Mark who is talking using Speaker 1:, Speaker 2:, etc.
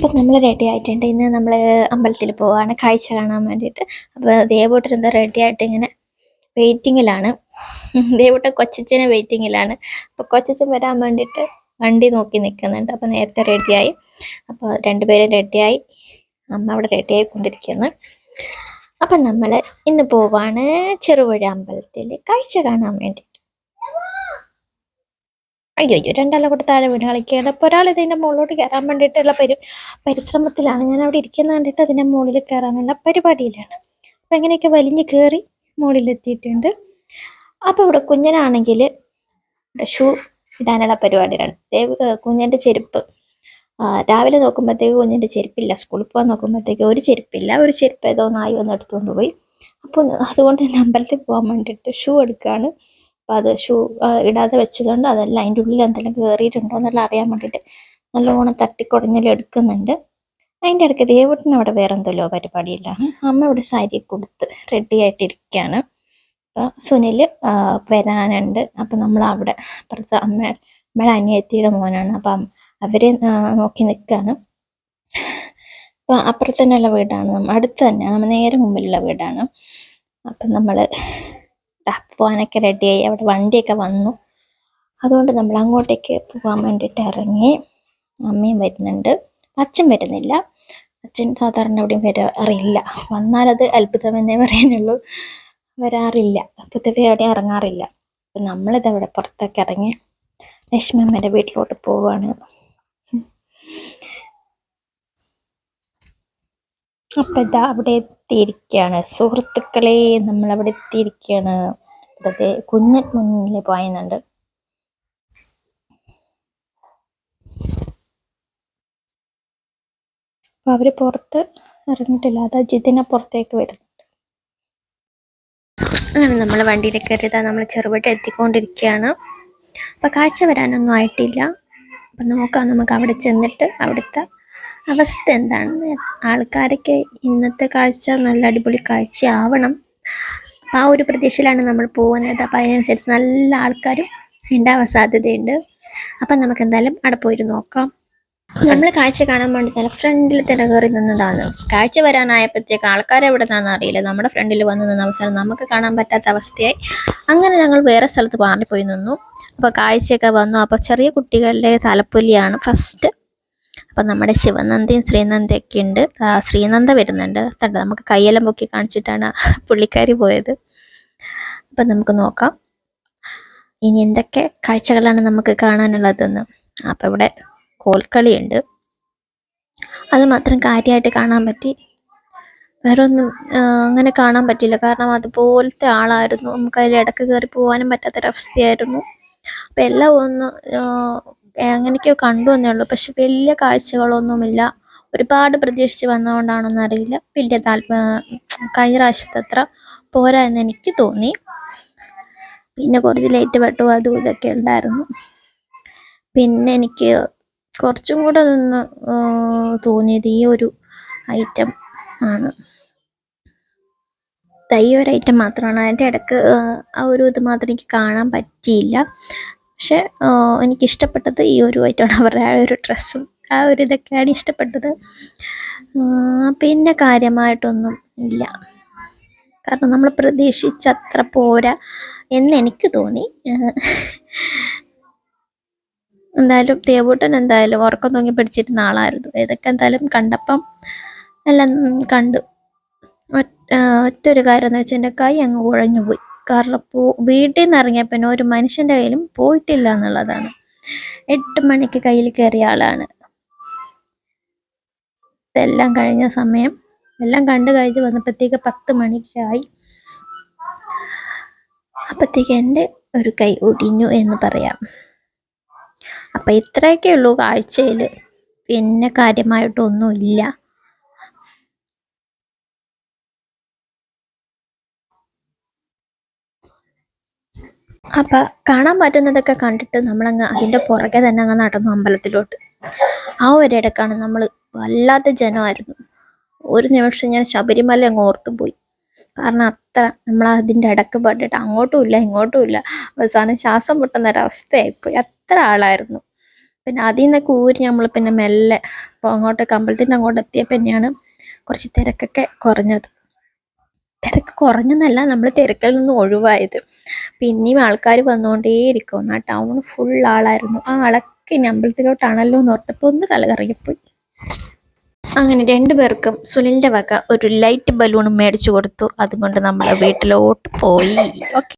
Speaker 1: അപ്പം നമ്മൾ റെഡി ആയിട്ടുണ്ട്. ഇന്ന് നമ്മൾ അമ്പലത്തിൽ പോവാണ്. കാഴ്ച കാണാൻ വേണ്ടിയിട്ട്. അപ്പോൾ ദേവോട്ടർ എന്താ റെഡി ആയിട്ട് ഇങ്ങനെ വെയിറ്റിങ്ങിലാണ് ദേവോട്ടൻ കൊച്ചച്ചനെ വെയിറ്റിങ്ങിലാണ് അപ്പോൾ കൊച്ചച്ചൻ വരാൻ വേണ്ടിയിട്ട് വണ്ടി നോക്കി നിൽക്കുന്നുണ്ട് അപ്പോൾ നേരത്തെ റെഡിയായി അപ്പോൾ രണ്ടുപേരും റെഡിയായി അമ്മ അവിടെ റെഡിയായി കൊണ്ടിരിക്കുന്നു അപ്പം നമ്മൾ ഇന്ന് പോവാണ് ചെറുപുഴ അമ്പലത്തിൽ കാഴ്ച കാണാൻ വേണ്ടി. അയ്യോ അയ്യോ രണ്ടാളെ കൂടെ താഴെ വീണ് കളിക്കുകയാണ്. അപ്പോൾ ഒരാൾ ഇതിന്റെ മുകളിലോട്ട് കയറാൻ വേണ്ടിയിട്ടുള്ള പരി പരിശ്രമത്തിലാണ്. ഞാൻ അവിടെ ഇരിക്കുന്ന കണ്ടിട്ട് അതിന്റെ മുകളിൽ കയറാനുള്ള പരിപാടിയിലാണ്. അപ്പം എങ്ങനെയൊക്കെ വലിഞ്ഞ് കയറി മുകളിലെത്തിയിട്ടുണ്ട്. അപ്പോൾ ഇവിടെ കുഞ്ഞനാണെങ്കിൽ ഷൂ ഇടാനുള്ള പരിപാടിയിലാണ്. കുഞ്ഞന്റെ ചെരുപ്പ്. രാവിലെ നോക്കുമ്പോഴത്തേക്ക് കുഞ്ഞിന്റെ ചെരുപ്പില്ല. സ്കൂളിൽ പോകാൻ നോക്കുമ്പോഴത്തേക്ക് ഒരു ചെരുപ്പില്ല. ഒരു ചെരുപ്പ് ഏതോ നായി വന്ന് എടുത്തുകൊണ്ട് പോയി. അപ്പോൾ അതുകൊണ്ട് അമ്പലത്തിൽ പോകാൻ വേണ്ടിയിട്ട് ഷൂ എടുക്കുകയാണ്. അപ്പോൾ അത് ഷൂ ഇടാതെ വെച്ചതുകൊണ്ട് അതല്ല അതിന്റെ ഉള്ളിൽ എന്തെങ്കിലും കയറിയിട്ടുണ്ടോ എന്നെല്ലാം അറിയാൻ വേണ്ടിയിട്ട് നല്ലോണം തട്ടിക്കുടഞ്ഞെല്ലാം എടുക്കുന്നുണ്ട്. അതിന്റെ ഇടയ്ക്ക് ദേവട്ടിന് അവിടെ വേറെ എന്തല്ലോ പരിപാടിയിലാണ് അമ്മ ഇവിടെ സാരി കൊടുത്ത് റെഡി ആയിട്ടിരിക്കുകയാണ് അപ്പോൾ സുനിൽ വരാനുണ്ട്. അപ്പം നമ്മൾ അവിടെ അപ്പുറത്ത് അമ്മ അമ്മയുടെ അനിയത്തിയുടെ മോനാണ്. അപ്പം അവരെ നോക്കി നിൽക്കുകയാണ് അപ്പം അപ്പുറത്ത് തന്നെയുള്ള വീടാണ്. അടുത്ത് തന്നെയാണ്. നമ്മൾ നേരെ മുമ്പിലുള്ള വീടാണ്. അപ്പം നമ്മൾ പോകാനൊക്കെ റെഡിയായി അവിടെ വണ്ടിയൊക്കെ വന്നു. അതുകൊണ്ട് നമ്മൾ അങ്ങോട്ടേക്ക് പോകാൻ വേണ്ടിയിട്ട് ഇറങ്ങി. അമ്മയും വരുന്നുണ്ട്. അച്ഛൻ വരുന്നില്ല. അച്ഛൻ സാധാരണ എവിടെയും വരാറില്ല. വന്നാലത് അത്ഭുതമെന്നേ പറയാനുള്ളൂ. വരാറില്ല. പൊതുവെ എവിടെയും ഇറങ്ങാറില്ല. അപ്പം നമ്മളിത് അവിടെ പുറത്തൊക്കെ ഇറങ്ങി ലക്ഷ്മി അമ്മേന്റെ വീട്ടിലോട്ട് പോവുകയാണ് അപ്പം ഇതാ അവിടെ എത്തിയിരിക്കുകയാണ് സുഹൃത്തുക്കളെ നമ്മളവിടെ എത്തിയിരിക്കുകയാണ് അതായത് കുഞ്ഞൻ മുന്നിൽ പോയുന്നുണ്ട്. അപ്പൊ അവർ പുറത്ത് ഇറങ്ങിട്ടില്ല. അതാ ജിതിനെ പുറത്തേക്ക് വരുന്നുണ്ട് അങ്ങനെ നമ്മൾ വണ്ടിയിൽ കയറിയതാ നമ്മൾ ചെറുപട്ട് എത്തിക്കൊണ്ടിരിക്കുകയാണ്. അപ്പൊ കാഴ്ച വരാനൊന്നും ആയിട്ടില്ല. അപ്പൊ നോക്കാം നമുക്ക് അവിടെ ചെന്നിട്ട് അവിടുത്തെ അവസ്ഥ എന്താണ് ആൾക്കാരൊക്കെ ഇന്നത്തെ കാഴ്ച നല്ല അടിപൊളി കാഴ്ചയാവണം. അപ്പൊ ആ ഒരു പ്രതീക്ഷയിലാണ് നമ്മൾ പോകുന്നത്. അപ്പോൾ അതിനനുസരിച്ച് നല്ല ആൾക്കാരും ഉണ്ടാവാൻ സാധ്യതയുണ്ട്. അപ്പം നമുക്ക് എന്തായാലും അവിടെ പോയിട്ട് നോക്കാം. നമ്മൾ കാഴ്ച കാണാൻ വേണ്ടി നല്ല ഫ്രണ്ടിൽ തന്നെ കയറി നിന്നതാണ്. കാഴ്ച വരാനായപ്പോഴത്തേക്ക് ആൾക്കാരെ എവിടെ നിന്നാണെന്ന് അറിയില്ല. നമ്മുടെ ഫ്രണ്ടിൽ വന്നു നിന്ന അവസരം നമുക്ക് കാണാൻ പറ്റാത്ത അവസ്ഥയായി. അങ്ങനെ ഞങ്ങൾ വേറെ സ്ഥലത്ത് മാറിപ്പോയി നിന്നു. അപ്പോൾ കാഴ്ചയൊക്കെ വന്നു. അപ്പോൾ ചെറിയ കുട്ടികളുടെ തലപ്പൊലിയാണ് ഫസ്റ്റ് അപ്പം നമ്മുടെ ശിവനന്ദയും ശ്രീനന്ദയൊക്കെ ഉണ്ട്. ശ്രീനന്ദ വരുന്നുണ്ട്. തണ്ട നമുക്ക് കയ്യെല്ലാം പൊക്കി കാണിച്ചിട്ടാണ് പുള്ളിക്കാരി പോയത്. അപ്പം നമുക്ക് നോക്കാം. ഇനി എന്തൊക്കെ കാഴ്ചകളാണ് നമുക്ക് കാണാനുള്ളതെന്ന്. അപ്പം ഇവിടെ കോൽക്കളിയുണ്ട്. അത് മാത്രം കാര്യമായിട്ട് കാണാൻ പറ്റി. വേറെ ഒന്നും അങ്ങനെ കാണാൻ പറ്റില്ല കാരണം അതുപോലത്തെ ആളായിരുന്നു. നമുക്ക് അതിൽ ഇടയ്ക്ക് കയറി പോകാനും പറ്റാത്തൊരവസ്ഥയായിരുന്നു. അപ്പം എല്ലാം ഒന്ന് ആ, അങ്ങനെയൊക്കെയോ കണ്ടു എന്നേ ഉള്ളൂ. പക്ഷെ വലിയ കാഴ്ചകളൊന്നുമില്ല. ഒരുപാട് പ്രതീക്ഷിച്ച് വന്നതുകൊണ്ടാണോന്ന് അറിയില്ല. വലിയ താല്പ കഴിഞ്ഞ അത്ര പോരാ എന്ന് എനിക്ക് തോന്നി. പിന്നെ കുറച്ച് ലേറ്റ് പെട്ടു അതും ഇതൊക്കെ ഉണ്ടായിരുന്നു. പിന്നെ എനിക്ക് കുറച്ചും കൂടെ അതൊന്ന് തോന്നിയത് ഈ ഒരു ഐറ്റം ആണ്. ഈ ഒരു ഐറ്റം മാത്രമാണ്. അതിന്റെ ഇടയ്ക്ക് ആ ഒരു ഇത് മാത്രം എനിക്ക് കാണാൻ പറ്റിയില്ല. പക്ഷെ എനിക്കിഷ്ടപ്പെട്ടത് ഈ ഒരു ഐറ്റമാണ്. അവരുടെ ആ ഒരു ഡ്രസ്സും ആ ഒരു ഇതൊക്കെയാണ് ഇഷ്ടപ്പെട്ടത്. പിന്നെ കാര്യമായിട്ടൊന്നും ഇല്ല. കാരണം നമ്മൾ പ്രതീക്ഷിച്ചത്ര പോരാ എന്ന് എനിക്ക് തോന്നി. എന്തായാലും ദേവൂട്ടൻ എന്തായാലും ഉറക്കം തൂങ്ങി പിടിച്ചിരുന്ന ആളായിരുന്നു. ഇതൊക്കെ എന്തായാലും കണ്ടപ്പം എല്ലാം കണ്ടു. ഒറ്റൊരു കാര്യം എന്ന് വെച്ചാൽ എന്റെ കൈ അങ്ങ് കുഴഞ്ഞു പോയി കാരണം പോ വീട്ടിൽ നിന്ന് ഇറങ്ങിയ പിന്നെ ഒരു മനുഷ്യന്റെ കയ്യിലും പോയിട്ടില്ല എന്നുള്ളതാണ്. എട്ട് മണിക്ക് കയ്യിൽ കയറിയ ആളാണ്. ഇതെല്ലാം കഴിഞ്ഞ സമയം എല്ലാം കണ്ടു കഴിഞ്ഞ് വന്നപ്പോഴത്തേക്ക് പത്ത് മണിക്കായി. അപ്പോഴത്തേക്ക് എന്റെ ഒരു കൈ ഒടിഞ്ഞു എന്ന് പറയാം. അപ്പം ഇത്രയൊക്കെ ഉള്ളൂ കാഴ്ചയിൽ. പിന്നെ കാര്യമായിട്ടൊന്നുമില്ല. അപ്പൊ കാണാൻ പറ്റുന്നതൊക്കെ കണ്ടിട്ട് നമ്മളങ്ങ് അതിന്റെ പുറകെ തന്നെ അങ്ങ് നടന്നു അമ്പലത്തിലോട്ട്. ആ ഒരിടക്കാണ് നമ്മൾ വല്ലാത്ത ജനമായിരുന്നു. ഒരു നിമിഷം ഞാൻ ശബരിമല അങ്ങ് ഓർത്തു പോയി. കാരണം അത്ര നമ്മൾ അതിന്റെ ഇടയ്ക്ക് പെട്ടിട്ട് അങ്ങോട്ടും ഇല്ല ഇങ്ങോട്ടും ഇല്ല. അവസാനം ശ്വാസം മുട്ടുന്ന ഒരവസ്ഥയായിപ്പോയി അത്ര ആളായിരുന്നു. പിന്നെ അതിൽ നിന്നൊക്കെ ഊരി നമ്മൾ പിന്നെ മെല്ലെ അങ്ങോട്ടേക്ക് അമ്പലത്തിന്റെ അങ്ങോട്ട് എത്തിയപ്പോൾ തന്നെയാണ് കുറച്ച് തിരക്കൊക്കെ കുറഞ്ഞത്. തിരക്ക് കുറഞ്ഞെന്നല്ല നമ്മൾ തിരക്കിൽ നിന്ന് ഒഴിവായത്. പിന്നെയും ആൾക്കാർ വന്നുകൊണ്ടേയിരിക്കും ആ ടൗൺ ഫുൾ ആളായിരുന്നു. ആ ആളൊക്കെ ഇനി അമ്പലത്തിലോട്ടാണല്ലോ എന്ന് ഓർത്തപ്പോൾ ഒന്ന് തലകറങ്ങിപ്പോയി. അങ്ങനെ രണ്ടുപേർക്കും സുനിലിന്റെ വക ഒരു ലൈറ്റ് ബലൂണും മേടിച്ചു കൊടുത്തു. അതുകൊണ്ട് നമ്മൾ വീട്ടിലോട്ട് പോയി. ഓക്കെ